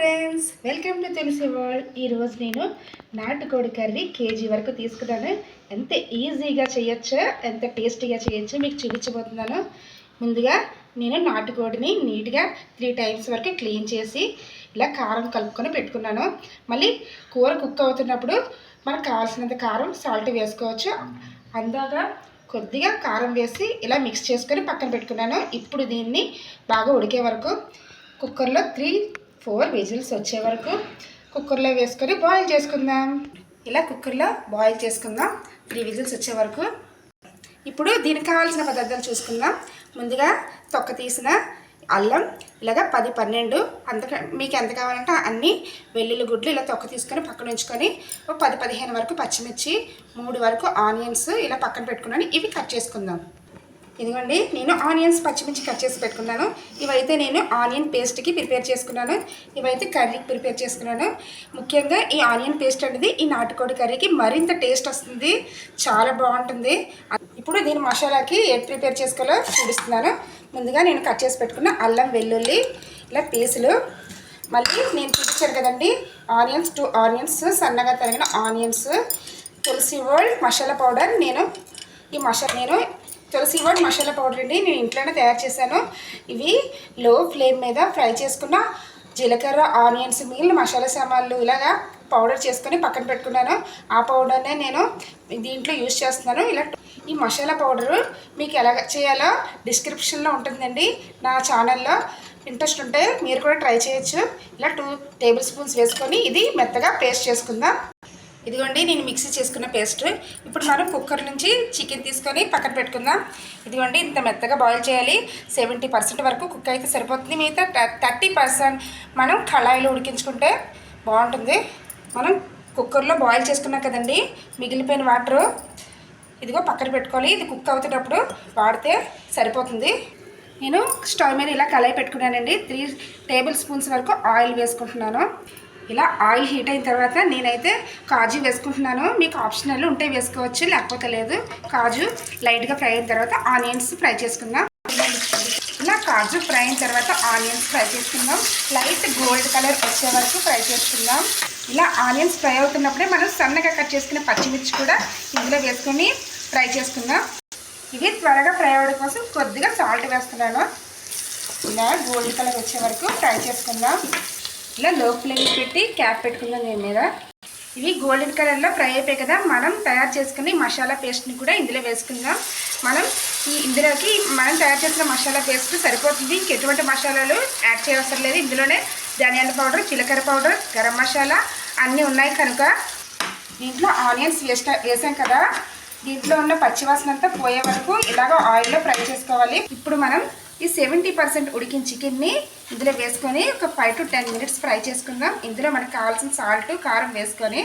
Friends welcome to Tulasi world ఈరోజు నేను నాటుకోడి కర్రీ కేజీ వరకు తీసుకున్నాను. ఎంత ఈజీగా చేయొచ్చో ఎంత టేస్టీగా చేయొచ్చో మీకు చూపించబోతున్నాను. ముందుగా నేను నాటుకోడిని నీట్గా త్రీ టైమ్స్ వరకు క్లీన్ చేసి ఇలా కారం కలుపుకొని పెట్టుకున్నాను. మళ్ళీ కూర కుక్ అవుతున్నప్పుడు మనకు కావాల్సినంత కారం సాల్ట్ వేసుకోవచ్చు. అందాక కొద్దిగా కారం వేసి ఇలా మిక్స్ చేసుకొని పక్కన పెట్టుకున్నాను. ఇప్పుడు దీన్ని బాగా ఉడికే వరకు కుక్కర్లో త్రీ ఫోర్ విజిల్స్ వచ్చే వరకు కుక్కర్లో వేసుకొని బాయిల్ చేసుకుందాం. ఇలా కుక్కర్లో బాయిల్ చేసుకుందాం. త్రీ విజిల్స్ వచ్చే వరకు. ఇప్పుడు దీనికి కావాల్సిన పదార్థాలు చూసుకుందాం. ముందుగా తొక్క తీసిన అల్లం ఇలాగ పది పన్నెండు అంత మీకు ఎంత కావాలంటే అన్ని వెల్లుల్లి గుడ్లు ఇలా తొక్క తీసుకొని పక్కన ఉంచుకొని ఒక పది పదిహేను వరకు పచ్చిమిర్చి మూడు వరకు ఆనియన్స్ ఇలా పక్కన పెట్టుకున్నాను. ఇవి కట్ చేసుకుందాం. ఇదిగోండి నేను ఆనియన్స్ పచ్చిమిర్చి కట్ చేసి పెట్టుకున్నాను. ఇవైతే నేను ఆనియన్ పేస్ట్కి ప్రిపేర్ చేసుకున్నాను. ఇవైతే కర్రీకి ప్రిపేర్ చేసుకున్నాను. ముఖ్యంగా ఈ ఆనియన్ పేస్ట్ అనేది ఈ నాటుకోడి కర్రీకి మరింత టేస్ట్ వస్తుంది. చాలా బాగుంటుంది. ఇప్పుడు దీని మసాలాకి ఏది ప్రిపేర్ చేసుకోవాలో చూపిస్తున్నాను. ముందుగా నేను కట్ చేసి పెట్టుకున్న అల్లం వెల్లుల్లి ఇలా పీసులు మళ్ళీ నేను చూపించాను కదండి ఆనియన్స్ టూ ఆనియన్స్ సన్నగా తరిగిన onions Tulasi world masala powder. నేను ఈ మసాలా నేను తులసి వరల్డ్ మసాలా పౌడర్ అండి నేను ఇంట్లోనే తయారు చేశాను. ఇవి లో ఫ్లేమ్ మీద ఫ్రై చేసుకున్న జీలకర్ర ఆనియన్స్ మిగిలిన మసాలా సామాన్లు ఇలాగా పౌడర్ చేసుకొని పక్కన పెట్టుకున్నాను. ఆ పౌడర్నే నేను దీంట్లో యూజ్ చేస్తున్నాను. ఇలా ఈ మసాలా పౌడరు మీకు ఎలా చేయాలో డిస్క్రిప్షన్లో ఉంటుందండి నా ఛానల్లో. ఇంట్రెస్ట్ ఉంటే మీరు కూడా ట్రై చేయొచ్చు. ఇలా టూ టేబుల్ స్పూన్స్ వేసుకొని ఇది మెత్తగా పేస్ట్ చేసుకుందాం. ఇదిగోండి నేను మిక్సీ చేసుకున్న పేస్ట్. ఇప్పుడు మనం కుక్కర్ నుంచి చికెన్ తీసుకొని పక్కన పెట్టుకుందాం. ఇదిగోండి ఇంత మెత్తగా బాయిల్ చేయాలి. సెవెంటీ పర్సెంట్ వరకు కుక్ అయితే సరిపోతుంది. మిగతా థర్టీ పర్సెంట్ మనం కళాయిలో ఉడికించుకుంటే బాగుంటుంది. మనం కుక్కర్లో బాయిల్ చేసుకున్నాం కదండి మిగిలిపోయిన వాటరు ఇదిగో పక్కన పెట్టుకోవాలి. ఇది కుక్ అవుతున్నప్పుడు వాడితే సరిపోతుంది. నేను స్టవ్ మీద ఇలా కళాయి పెట్టుకున్నానండి. త్రీ టేబుల్ స్పూన్స్ వరకు ఆయిల్ వేసుకుంటున్నాను. ఇలా ఆయిల్ హీట్ అయిన తర్వాత నేనైతే కాజు వేసుకుంటున్నాను. మీకు ఆప్షనల్ ఉంటే వేసుకోవచ్చు లేకపోతే లేదు. కాజు లైట్గా ఫ్రై అయిన తర్వాత ఆనియన్స్ ఫ్రై చేసుకుందాం. ఇలా కాజు ఫ్రై అయిన తర్వాత ఆనియన్స్ ఫ్రై చేసుకుందాం. లైట్ గోల్డ్ కలర్ వచ్చే వరకు ఫ్రై చేసుకుందాం. ఇలా ఆనియన్స్ ఫ్రై అవుతున్నప్పుడే మనం సన్నగా కట్ చేసుకున్న పచ్చిమిర్చి కూడా ఇందులో వేసుకొని ఫ్రై చేసుకుందాం. ఇవి త్వరగా ఫ్రై అవ్వడం కోసం కొద్దిగా సాల్ట్ వేస్తున్నాను. ఇలా గోల్డ్ కలర్ వచ్చే వరకు ఫ్రై చేసుకుందాం. ఇలా లో ఫ్లేమ్ పెట్టి క్యాప్ పెట్టుకుందాం దీని మీద. ఇవి గోల్డెన్ కలర్లో ఫ్రై అయిపోయి కదా మనం తయారు చేసుకుని మసాలా పేస్ట్ని కూడా ఇందులో వేసుకుందాం. మనం ఈ ఇందులోకి మనం తయారు చేసిన మసాలా పేస్ట్ సరిపోతుంది. ఇంకెటువంటి మసాలాలు యాడ్ చేయవసరం లేదు. ఇందులోనే ధనియాల పౌడర్ జీలకర్ర పౌడర్ గరం మసాలా అన్నీ ఉన్నాయి కనుక. దీంట్లో ఆనియన్స్ వేస్ట్ వేసాం కదా. దీంట్లో ఉన్న పచ్చివాసన అంతా పోయే వరకు ఇలాగ ఆయిల్లో ఫ్రై చేసుకోవాలి. ఇప్పుడు మనం ఈ సెవెంటీ పర్సెంట్ ఉడికిన చికెన్ని ఇందులో వేసుకొని ఒక five to ten minutes fry చేసుకుందాం. ఇందులో మనకు కావాల్సిన సాల్ట్ కారం వేసుకొని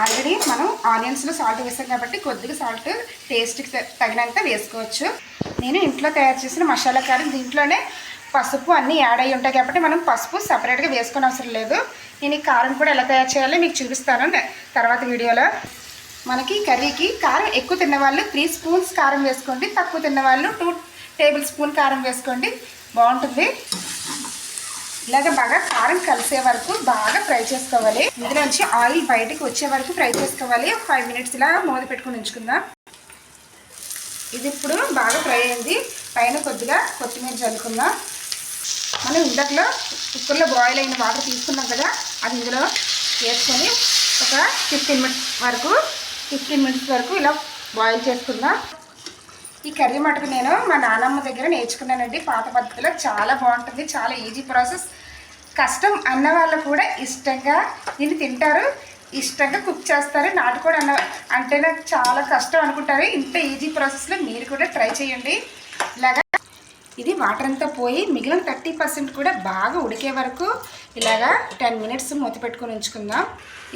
ఆల్రెడీ మనం ఆనియన్స్లో సాల్ట్ వేసాం కాబట్టి కొద్దిగా సాల్ట్ టేస్ట్కి తగినంత వేసుకోవచ్చు. నేను ఇంట్లో తయారు చేసిన మసాలా కారం దీంట్లోనే పసుపు అన్నీ యాడ్ అయ్యి ఉంటాయి కాబట్టి మనం పసుపు సపరేట్గా వేసుకొని అవసరం లేదు. నేను ఈ కారం కూడా ఎలా తయారు చేయాలో మీకు చూపిస్తాను. తర్వాత వీడియోలో మనకి కర్రీకి కారం ఎక్కువ తిన్నవాళ్ళు త్రీ స్పూన్స్ కారం వేసుకోండి. తక్కువ తిన్నవాళ్ళు టూ టేబుల్ స్పూన్ కారం వేసుకోండి. బాగుంటుంది. ఇలాగ బాగా కారం కలిసే వరకు బాగా ఫ్రై చేసుకోవాలి. ఇందులోంచి ఆయిల్ బయటకు వచ్చే వరకు ఫ్రై చేసుకోవాలి. ఒక ఫైవ్ మినిట్స్ ఇలా మూత పెట్టుకుని ఉంచుకుందాం. ఇది ఇప్పుడు బాగా ఫ్రై అయింది. పైన కొద్దిగా కొత్తిమీర చల్లుకుందాం. మనం ఇందట్లో కుక్కర్లో బాయిల్ అయిన వాటర్ తీసుకున్నాం కదా అది ఇందులో వేసుకొని ఒక ఫిఫ్టీన్ మినిట్స్ వరకు ఫిఫ్టీన్ మినిట్స్ వరకు ఇలా బాయిల్ చేసుకుందాం. ఈ కర్రీ మటుకు నేను మా నాన్నమ్మ దగ్గర నేర్చుకున్నానండి. పాత పద్ధతిలో చాలా బాగుంటుంది చాలా ఈజీ ప్రాసెస్ కష్టం అన్న వాళ్ళు కూడా ఇష్టంగా దీన్ని తింటారు ఇష్టంగా కుక్ చేస్తారు. నాటుకోడి అన్న అంటే నాకు చాలా కష్టం అనుకుంటారు. ఇంత ఈజీ ప్రాసెస్లో మీరు కూడా ట్రై చేయండి. ఇలాగా ఇది వాటర్ అంతా పోయి మిగిలిన థర్టీ పర్సెంట్ కూడా బాగా ఉడికే వరకు ఇలాగా టెన్ మినిట్స్ మూత పెట్టుకొని ఉంచుకుందాం.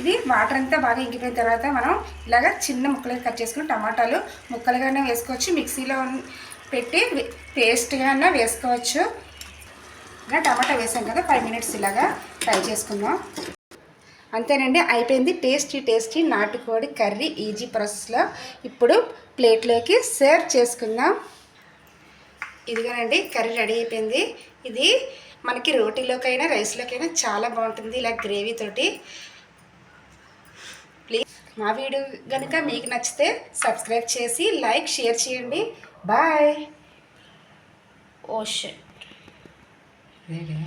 ఇది వాటర్ అంతా బాగా ఇంకిపోయిన తర్వాత మనం ఇలాగా చిన్న ముక్కలుగా కట్ చేసుకుని టమాటాలు ముక్కలుగానే వేసుకోవచ్చు. మిక్సీలో పెట్టి పేస్ట్గానే వేసుకోవచ్చు. ఇలా టమాటా వేసాం కదా ఫైవ్ మినిట్స్ ఇలాగా ఫ్రై చేసుకుందాం. అంతేనండి అయిపోయింది టేస్టీ టేస్టీ నాటుకోడి కర్రీ ఈజీ ప్రాసెస్లో ఇప్పుడు ప్లేట్లోకి సర్వ్ చేసుకుందాం. ఇదిగోనండి కర్రీ రెడీ అయిపోయింది. ఇది మనకి రోటీలోకైనా రైస్లోకైనా చాలా బాగుంటుంది ఇలా గ్రేవీ తోటి. ప్లీజ్ మా వీడియో కనుక మీకు నచ్చితే సబ్స్క్రైబ్ చేసి లైక్ షేర్ చేయండి. బాయ్. ఓ షట్. రేగా